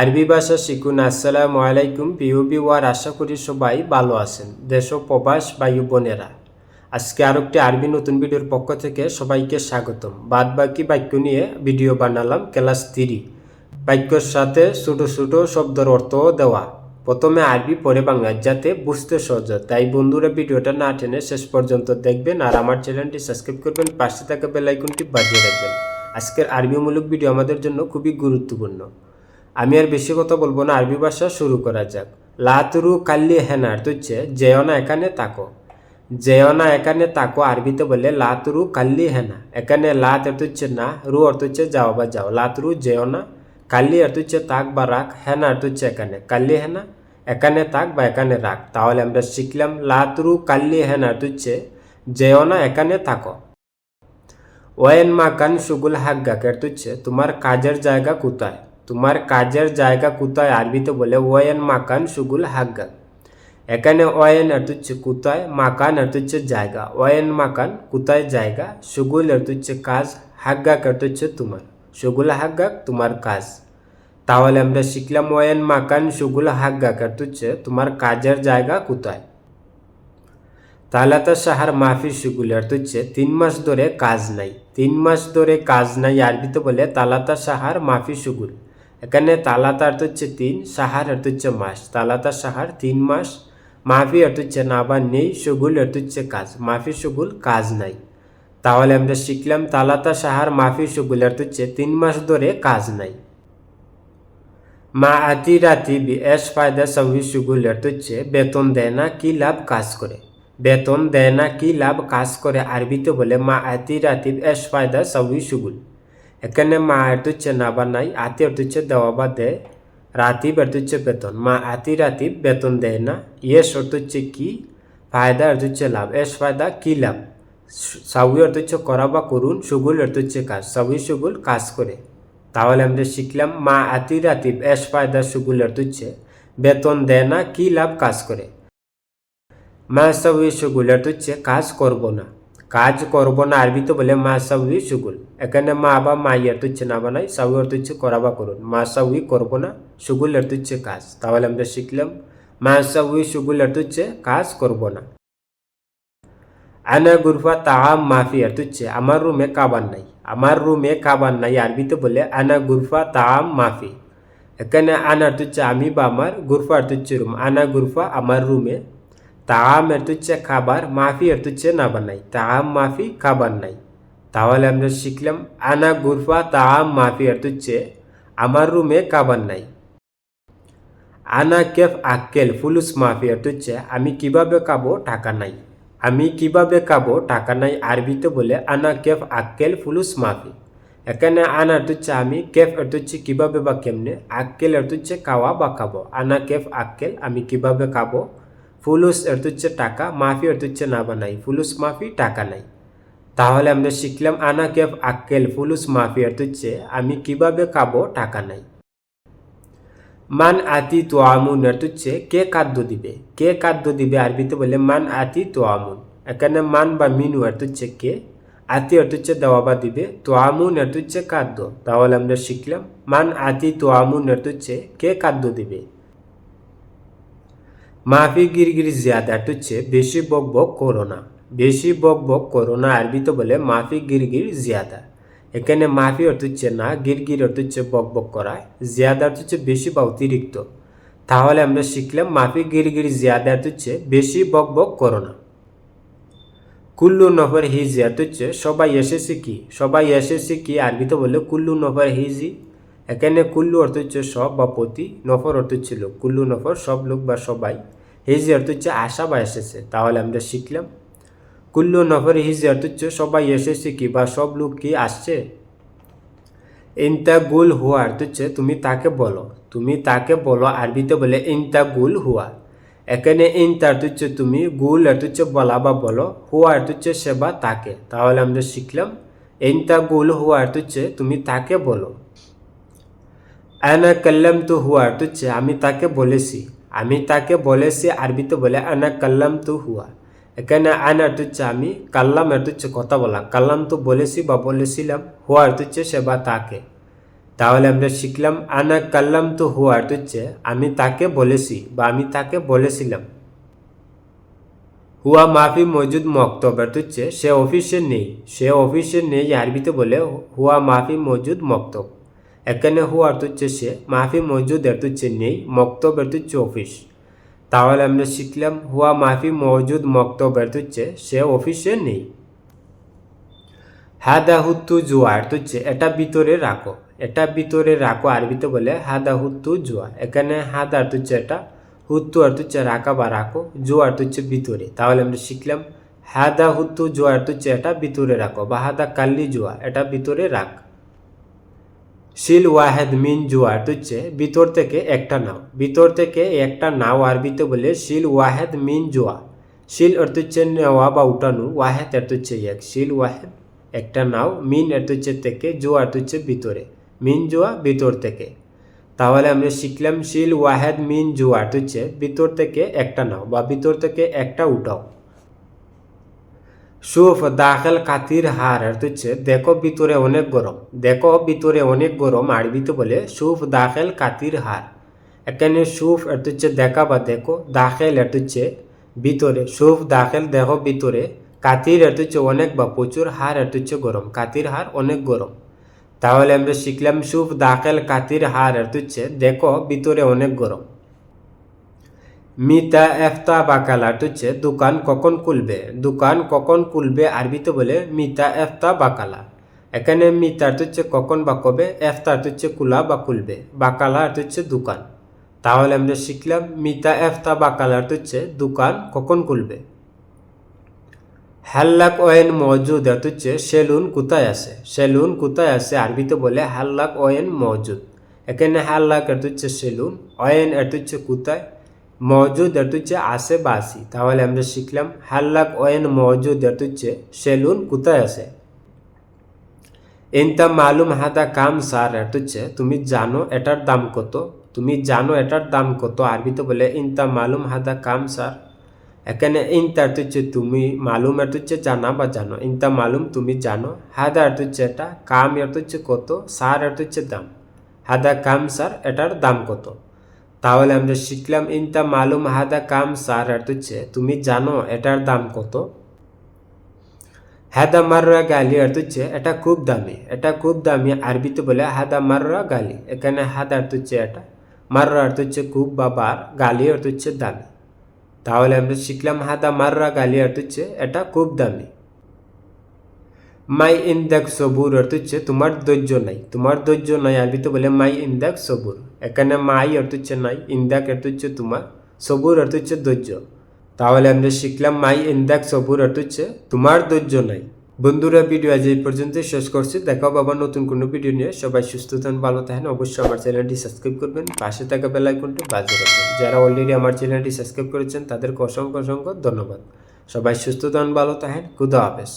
আরবি ভাষা শিখুন। আসসালামু আলাইকুম। প্রিয় বিওয়ার আশা করি সবাই ভালো আছেন। দেশ ও প্রবাস বায়ু বোনেরা, আজকে আরও একটি আরবি নতুন ভিডিওর পক্ষ থেকে সবাইকে স্বাগতম। বাদ বাকি বাক্য নিয়ে ভিডিও বানালাম ক্লাস থ্রি। বাক্যর সাথে ছোটো ছোটো শব্দের অর্থও দেওয়া। প্রথমে আরবি, পরে বাংলা যাতে বুঝতে সহজ তাই বন্ধুরা ভিডিওটা না টেনে শেষ পর্যন্ত দেখবেন আর আমার চ্যানেলটি সাবস্ক্রাইব করবেন, পাশে থাকা বেলাইকনটি বাজিয়ে রাখবেন। আজকের আরবিমূলক ভিডিও আমাদের জন্য খুবই গুরুত্বপূর্ণ। আমি আর বেশি কথা বলব না, আরবি ভাষা শুরু করা যাক। লাতুরু কাল্লি হেনার তো হচ্ছে যেও না এখানে তাকো। যেও না এখানে তাকো, আরবিতে বলে লাতুরু কাল্লি হেনা। এখানে লাত অর্থ হচ্ছে না, রু অর্থ হচ্ছে যাও বা যাও। লাতুরু যেও না, কাল্লি অর্থ হচ্ছে তাক বা রাখ হেনা অর্থ তুচ্ছে এখানে। কাল্লি হেনা, এখানে তাক বা এখানে রাখ তাহলে আমরা শিখলাম লাতুরু কাল্লি হেনা হচ্ছে যেও না এখানে থাকো ওয়েন মা মাকান সুগুল হাগ্গা এর হচ্ছে তোমার কাজের জায়গা কোথায়? তোমার কাজের জায়গা কোথায় আরবিতে বলে ওয়েন মাকান সুগুল হাগ্গা। এখানে ওয়েন এর হচ্ছে কোথায়, মাকান এর হচ্ছে জায়গা। ওয়েন মাকান কোথায় জায়গা, সুগুল এর হচ্ছে কাজ হাগ্গা এর হচ্ছে তোমার। সুগুল হাগ্গা তোমার কাজ। তাহলে আমরা শিখলাম ওয়েন মাকান সুগুল হাগ্গা এর হচ্ছে তোমার কাজের জায়গা কোথায়। তালাতা সাহার মাফি সুগুল অর্থ হচ্ছে তিন মাস ধরে কাজ নাই। তিন মাস ধরে কাজ নাই আরবিতে বলে, তালাতা সাহার মাফি সুগুল। এখানে তালাতা অর্থ হচ্ছে তিন, সাহার অর্থ হচ্ছে মাস। তালাতা সাহার তিন মাস মাফি অর্থ হচ্ছে না বা নেই, সুগুল অর্থ হচ্ছে কাজ। মাফি সুগুল, কাজ নাই। তাহলে আমরা শিখলাম তালাতা সাহার মাফি সুগুল অর্থ হচ্ছে তিন মাস ধরে কাজ নাই। মা আতি রাতি বি এস ফায়দা সবই সুগুল অর্থ হচ্ছে বেতন দেয় না, কি লাভ কাজ করে? বেতন দেয় না, কি লাভ কাজ করে? আরবিতে বলে মা আতি রাতি এস ফায়দা সবই সুগুল। এখানে মা অর্থ হচ্ছে না বা নাই আতি অর্থ হচ্ছে দেওয়া বা দেয় রাতিব অর্থ হচ্ছে বেতন। মা আতি রাতিব বেতন দেয় না ইয়েস অর্থ হচ্ছে কি ফায়দা অর্থ হচ্ছে লাভ। এস ফায়দা কি লাভ? সাউই অর্থ করা বা করুন সুগুল অর্থ কাজ। সাউই সুগুল কাজ করে। তাহলে আমরা শিখলাম, মা আতি রাতি, এস ফায়দা সুগুল অর্থ বেতন দেয় না, কি লাভ কাজ করে? মা সাউই সুগুল অর্থ কাজ করব না। কাজ করব না আরবিতে বলে, মা সাউই সুগুল। এখানে মা বা মা অর্থ হচ্ছে না বানাই সাউই অর্থ হচ্ছে করা বা করুন। মা সাউই করব না, সুগুল অর্থ হচ্ছে কাজ। তাহলে আমরা শিখলাম, মা সাউই সুগুল অর্থ তুচ্ছে কাজ করব না। আনা গুরফা তাহাম মাফি অর্থ তুচ্ছে, আমার রুমে কাবার নাই। আমার রুমে কাবার নাই আরবিতে বলে, আনা গুরফা তাহাম মাফি। এখানে আনা অর্থ হচ্ছে আমি বা আমার গুরফা অর্থ হচ্ছে রুম। আনা গুরফা আমার রুমে তাহাম এর হচ্ছে খাবার মাফি এর হচ্ছে না বানাই তাহাম মাফি খাবার নাই তাহলে আমরা শিখলাম আনা গুরফা তাম মাফি এর হচ্ছে আমার রুমে খাবার নাই আনা কেফ আক্কেল ফুলুস মাফি এর হচ্ছে আমি কীভাবে খাব টাকা নাই আমি কীভাবে খাব টাকা নাই আরবিতে বলে আনা কেফ আক্কেল ফুলুস মাফি এখানে আনা হচ্ছে আমি কেফ এর হচ্ছে কীভাবে বা কেমনে আক্কেল এর হচ্ছে খাওয়া বা খাব আনা কেফ আক্কেল আমি কীভাবে খাব ফুলুস অর্থ হচ্ছে টাকা, মাফি অর্থ হচ্ছে না বানাই, ফুলুস মাফি টাকা নাই। তাহলে আমরা শিখলাম আনা কেফ আক্কেল, ফুলুস মাফি অর্থ হচ্ছে আমি কীভাবে খাব টাকা নাই। মান আতি তো আমুন অর্থ হচ্ছে কে খাদ্য দিবে? কে খাদ্য দিবে আরবিতে বলে মান আতি তো আমুন এখানে মান বা মিনু অর্থ হচ্ছে কে? আতি অর্থ হচ্ছে দেওয়া বা দিবে তো আমুন অর্থ হচ্ছে খাদ্য তাহলে আমরা শিখলাম, মান আতি তো আমুন অর্থ হচ্ছে কে খাদ্য দিবে? মাফি গিরগির জিয়াদা হচ্ছে বেশি বক বক করো না বেশি বক বক করো না আরবিতে বলে মাফি গিরগির জিয়াদা। এখানে মাফি অর্থ হচ্ছে না, গিরগির অর্থ হচ্ছে বক বক করা। জিয়াদা অর্থ হচ্ছে বেশি বা অতিরিক্ত। তাহলে আমরা শিখলাম মাফি গিরগির জিয়াদা অর্থ হচ্ছে বেশি বক বক করো না কুল্লু নফর হিজি অর্থ হচ্ছে সবাই এসেছে কি? সবাই এসেছে কি? আরবিতে বলে কুল্লু নফর হিজি। এখানে কুল্লু অর্থ হচ্ছে সব বা প্রতি, নফর অর্থ লোক। কুল্লু, নফর সব লোক বা সবাই। হিজি অর্থ হচ্ছে আসা বা এসেছে, তাহলে আমরা শিখলাম। কুল্লু, নফর হিজি অর্থ হচ্ছে সবাই এসেছে কি বা সব লোক কি আসছে? ইনতা গুল হুয়া অর্থ হচ্ছে তুমি তাকে বলো। তুমি তাকে বলো, আরবিতে বলে ইনতা গুল হুয়া। এখানে ইনতা অর্থ হচ্ছে তুমি, গুল অর্থ হচ্ছে বলা বা বলো। হুয়া অর্থ হচ্ছে সেবা তাকে, তাহলে আমরা শিখলাম। ইনতা গুল হুয়া অর্থ হচ্ছে তুমি তাকে বলো। আনা কাল্লাম তো হুয়া হচ্ছে আমি তাকে বলেছি, আমি তাকে বলেছি আরবিতে বলে আনা কাল্লাম তো হুয়া। এখানে আনা হচ্ছে আমি কাল্লাম হচ্ছে কথা বলা কাল্লাম তো বলেছি বা বলেছিলাম হুয়া হচ্ছে সে বা তাকে। তাহলে আমরা শিখলাম আনা কাল্লাম তো হুয়া হচ্ছে আমি তাকে বলেছি বা আমি তাকে বলেছিলাম। হুয়া মাফি মজুদ মক্তব হচ্ছে সে অফিসে নেই, সে অফিসে নেই আরবিতে বলে হুয়া মাফি মজুদ মক্তব। এখানে অর্থ হচ্ছে সে মজুদ অর্থ হচ্ছে নেই, মক্তব অর্থ হচ্ছে অফিস তাহলে আমরা শিখলাম, হুয়া মাফি মজুদ মক্তব অর্থ হচ্ছে সে অফিসে নেই। হাদা হুত্তু জুয়া হচ্ছে এটা ভিতরে রাখো। এটা ভিতরে রাখো আরবিতে বলে, হাদা হুত্তু জুয়া। এখানে হাদা হচ্ছে এটা, হুত্তু অর্থ হচ্ছে রাখা বা রাখো, জুয়া হচ্ছে ভিতরে। তাহলে আমরা শিখলাম, হাদা হুত্তু জুয়া অর্থ হচ্ছে এটা ভিতরে রাখো, বা হাদা কাল্লি জুয়া, এটা ভিতরে রাখ। শিল ওয়াহেদ মিন জুয়া অর্থ হচ্ছে ভিতর থেকে একটা নাও। ভিতর থেকে একটা নাও আরবিতে বলে শিল ওয়াহেদ মিন জুয়া। শিল অর্থ হচ্ছে নেওয়া বা উঠানো, ওয়াহেদ অর্থ হচ্ছে এক। শিল ওয়াহেদ একটা নাও, মিন অর্থ হচ্ছে থেকে জুয়া অর্থ হচ্ছে ভিতরে। মিন জুয়া ভিতর থেকে। তাহলে আমরা শিখলাম শিল ওয়াহেদ মিন জুয়া অর্থ হচ্ছে ভিতর থেকে একটা নাও বা ভিতর থেকে একটা উঠাও। সুফ দাখেল কাতির হার অর্থ হচ্ছে দেখো ভিতরে অনেক গরম। দেখো ভিতরে অনেক গরম, আরবিতে বলে সুফ দাখেল কাতির হার। এখানে সুফ অর্থ হচ্ছে দেখা বা দেখো, দাখেল অর্থ হচ্ছে ভিতরে, সুফ দাখেল দেখো ভিতরে, কাতির অর্থ হচ্ছে অনেক বা প্রচুর হার অর্থ হচ্ছে গরম, কাতির হার অনেক গরম। তাহলে আমরা শিখলাম সুফ দাখেল কাতির হার অর্থ হচ্ছে দেখো ভিতরে অনেক গরম। মিতা এফতা বাকালা অর্থ হচ্ছে দোকান কখন খুলবে? দোকান কখন খুলবে আরবিতে বলে, মিতা এফতা বাকালা। এখানে মিতা অর্থ হচ্ছে কখন বা কবে? এফতা অর্থ হচ্ছে কুলা বা খুলবে। বাকালা অর্থ হচ্ছে দোকান। তাহলে আমরা শিখলাম, মিতা এফতা বাকালা অর্থ হচ্ছে দোকান কখন খুলবে? হাল্লাক ওয়েন মজুদ অর্থ হচ্ছে সেলুন কোথায় আছে? সেলুন কোথায় আছে? আরবিতে বলে, হাল্লাক ওয়েন মজুদ এখানে হাল্লাক অর্থ হচ্ছে সেলুন। ওয়েন অর্থ হচ্ছে কোথায়? মজুদ অর্থ হচ্ছে আসি তাহলে আমরা শিখলাম, হাল্লাক ওয়েন মজুদ অর্থ হচ্ছে সেলুন কোথায় আছে? ইনতা মালুম হাদা কাম সার অর্থ হচ্ছে তুমি জানো এটার দাম কত? তুমি জানো এটার দাম কত? আরবিতে বলে ইনতা মালুম হাদা কাম সার। এখানে ইনতা হচ্ছে তুমি মালুম অর্থ হচ্ছে জানা বা জানো? ইনতা মালুম তুমি জানো? হাদা অর্থ হচ্ছে এটা, কাম অর্থ হচ্ছে কত? সার অর্থ হচ্ছে দাম। হাদা কাম সার, এটার দাম কত? তাহলে আমরা শিখলাম ইনতা মালুম হাদা কাম সার হচ্ছে তুমি জানো এটার দাম কত? হাদা মাররা গালি হচ্ছে এটা খুব দামি। এটা খুব দামি আরবিতে বলে হাদা মাররা গালি। এখানে হাদা হচ্ছে এটা। মাররা হচ্ছে খুব বা বার গালি হচ্ছে দামি। তাহলে আমরা শিখলাম হাদা মাররা গালি হচ্ছে এটা খুব দামি। মাই ইন ইন্দাক সবুর অর্থ হচ্ছে তোমার ধৈর্য নাই। তোমার ধৈর্য নাই আরবিতে বলে মাই ইন ইন্দাক সবুর। এখানে মাই অর্থ হচ্ছে নাই ইন ইন্দাক অর্থ হচ্ছে তোমার। সবুর অর্থ হচ্ছে ধৈর্য। তাহলে আমরা শিখলাম মাই ইন ইন্দাক সবুর অর্থ হচ্ছে তোমার ধৈর্য নাই। বন্ধুরা, ভিডিও আজ এই পর্যন্ত শেষ করছি। দেখাও বাবা নতুন কোনো ভিডিও নিয়ে। সবাই সুস্থ থাকেন, ভালো থাকেন। অবশ্যই আমার চ্যানেলটি সাবস্ক্রাইব করবেন। পাশে থাকা বেল আইকনটি বাজিয়ে রাখবেন। যারা অলরেডি আমার চ্যানেলটি সাবস্ক্রাইব করেছেন, তাদেরকে অসংখ্য অসংখ্য ধন্যবাদ। সবাই সুস্থ থাকেন, ভালো থাকেন। খুদা হাফেজ।